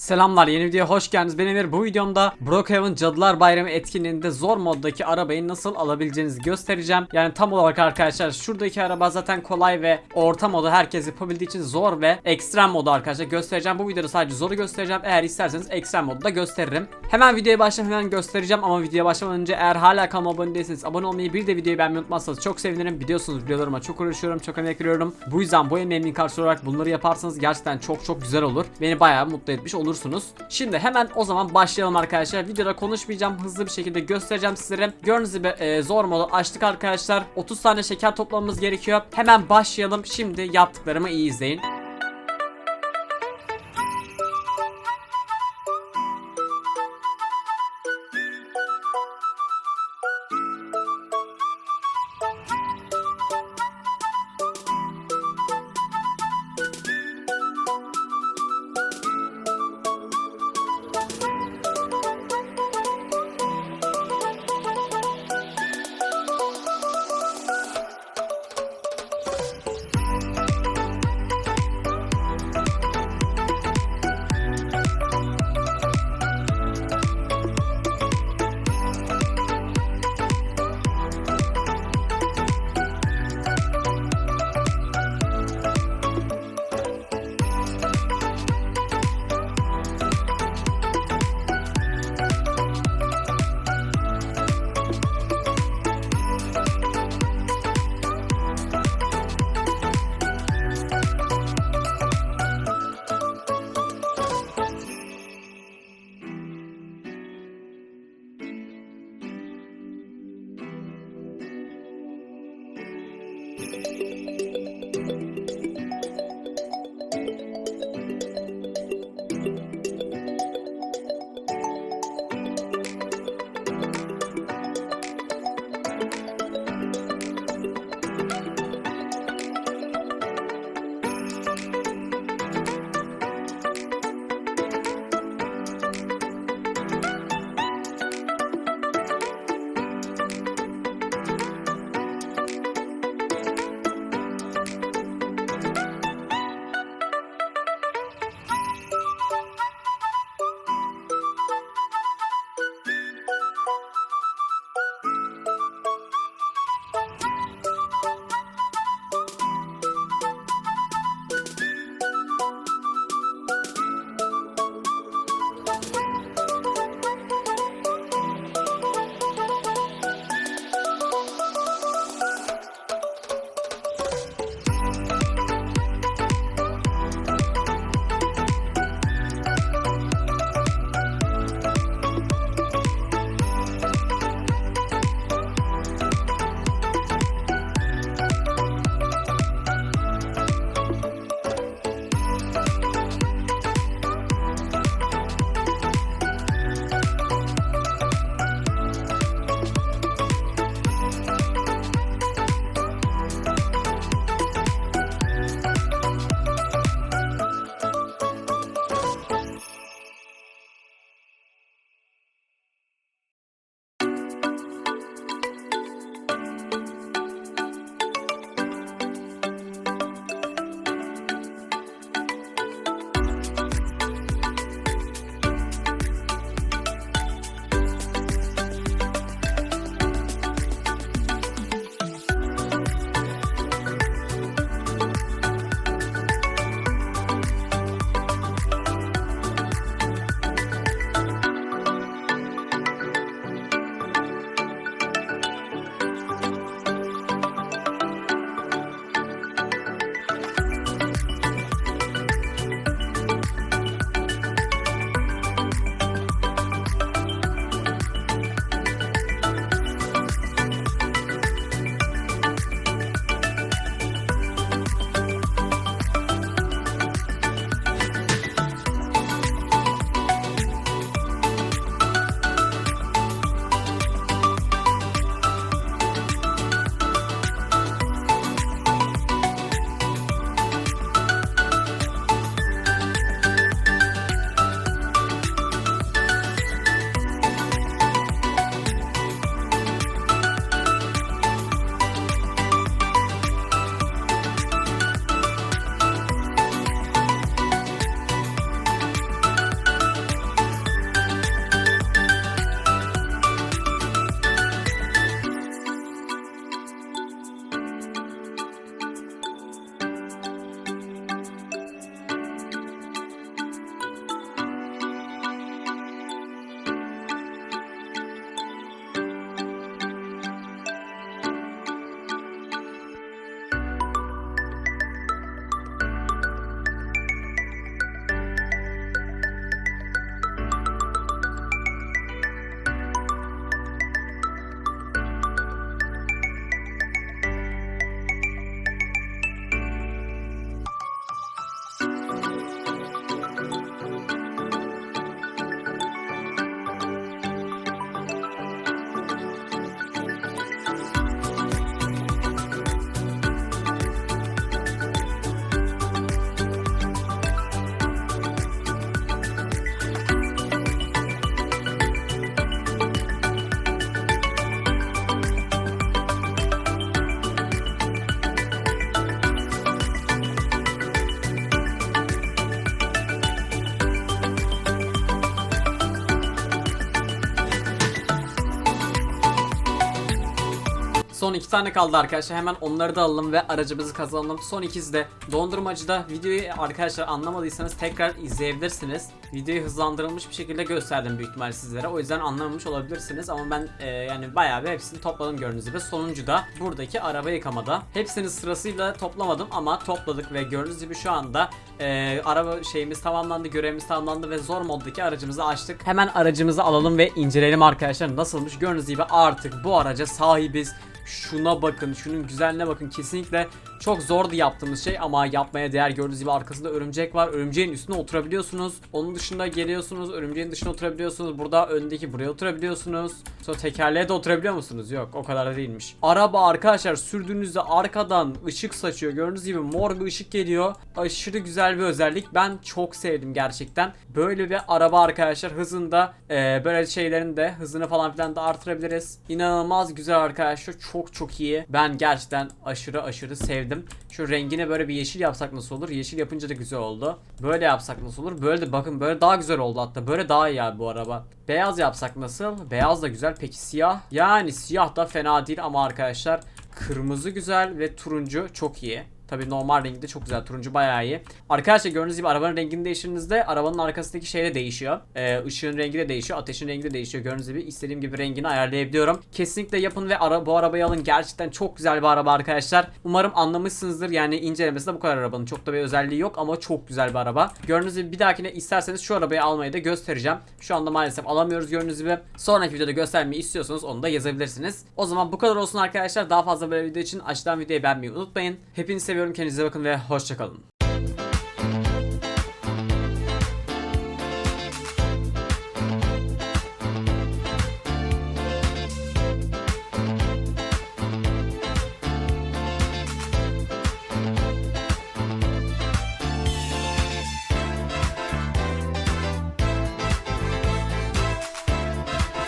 Selamlar yeni videoya hoş geldiniz. Ben Emir. Bu videomda Brookhaven Cadılar Bayramı etkinliğinde zor moddaki arabayı nasıl alabileceğinizi göstereceğim. Yani tam olarak arkadaşlar şuradaki araba zaten kolay ve orta modu herkes yapabildiği için zor ve ekstrem modu arkadaşlar göstereceğim. Bu videoda sadece zoru göstereceğim. Eğer isterseniz ekstrem modu da gösteririm. Hemen videoya başlamadan hemen göstereceğim ama videoya başlamadan önce eğer hala kanalıma abone değilseniz abone olmayı bir de videoyu beğenmeyi unutmazsanız çok sevinirim. Biliyorsunuz videolarıma çok uğraşıyorum, çok emek veriyorum. Bu yüzden bu emeğimin karşılığı olarak bunları yaparsanız gerçekten çok çok güzel olur. Beni bayağı mutlu etmiş olursunuz. Şimdi hemen o zaman başlayalım arkadaşlar. Videoda konuşmayacağım. Hızlı bir şekilde göstereceğim sizlere. Gördüğünüz gibi e, zor modu açtık arkadaşlar. 30 tane şeker toplamamız gerekiyor. Hemen başlayalım. Şimdi yaptıklarımı iyi izleyin. Música Son iki tane kaldı arkadaşlar. Hemen onları da alalım ve aracımızı kazanalım. Son ikisi de dondurmacıda videoyu arkadaşlar anlamadıysanız tekrar izleyebilirsiniz. Videoyu hızlandırılmış bir şekilde gösterdim büyük ihtimal sizlere. O yüzden anlamamış olabilirsiniz ama ben e, yani bayağı bir hepsini topladım gördüğünüz gibi. Sonuncu da buradaki araba yıkamada. Hepsini sırasıyla toplamadım ama topladık ve gördüğünüz gibi şu anda e, araba şeyimiz tamamlandı, görevimiz tamamlandı ve zor moddaki aracımızı açtık. Hemen aracımızı alalım ve inceleyelim arkadaşlar nasılmış. Gördüğünüz gibi artık bu araca sahibiz. Şuna bakın, şunun güzelliğine bakın. Kesinlikle çok zordu yaptığımız şey ama yapmaya değer. Gördüğünüz gibi arkasında örümcek var. Örümceğin üstüne oturabiliyorsunuz. Onun dışında geliyorsunuz. Örümceğin dışına oturabiliyorsunuz. Burada öndeki buraya oturabiliyorsunuz. Sonra tekerleğe de oturabiliyor musunuz? Yok o kadar da değilmiş. Araba arkadaşlar sürdüğünüzde arkadan ışık saçıyor. Gördüğünüz gibi mor bir ışık geliyor. Aşırı güzel bir özellik. Ben çok sevdim gerçekten. Böyle bir araba arkadaşlar hızında e, böyle şeylerin de hızını falan filan da artırabiliriz. İnanılmaz güzel arkadaşlar. Çok çok iyi. Ben gerçekten aşırı aşırı sevdim. Şu rengine böyle bir yeşil yapsak nasıl olur? Yeşil yapınca da güzel oldu. Böyle yapsak nasıl olur? Böyle de bakın böyle daha güzel oldu hatta. Böyle daha iyi abi bu araba. Beyaz yapsak nasıl? Beyaz da güzel. Peki siyah? Yani siyah da fena değil ama arkadaşlar kırmızı güzel ve turuncu çok iyi. Tabii normal rengi de çok güzel. Turuncu bayağı iyi. Arkadaşlar gördüğünüz gibi arabanın rengini değiştirdiğinizde arabanın arkasındaki şey de değişiyor. Ee, ışığın rengi de değişiyor. Ateşin rengi de değişiyor. Gördüğünüz gibi istediğim gibi rengini ayarlayabiliyorum. Kesinlikle yapın ve ara bu arabayı alın. Gerçekten çok güzel bir araba arkadaşlar. Umarım anlamışsınızdır. Yani incelemesinde bu kadar arabanın. Çok da bir özelliği yok ama çok güzel bir araba. Gördüğünüz gibi bir dahakine isterseniz şu arabayı almayı da göstereceğim. Şu anda maalesef alamıyoruz gördüğünüz gibi. Sonraki videoda göstermeyi istiyorsanız onu da yazabilirsiniz. O zaman bu kadar olsun arkadaşlar. Daha fazla böyle video için aşağıdan videoyu beğenmeyi unutmayın. Hepinizi seviyorum. Kendinize bakın ve hoşçakalın.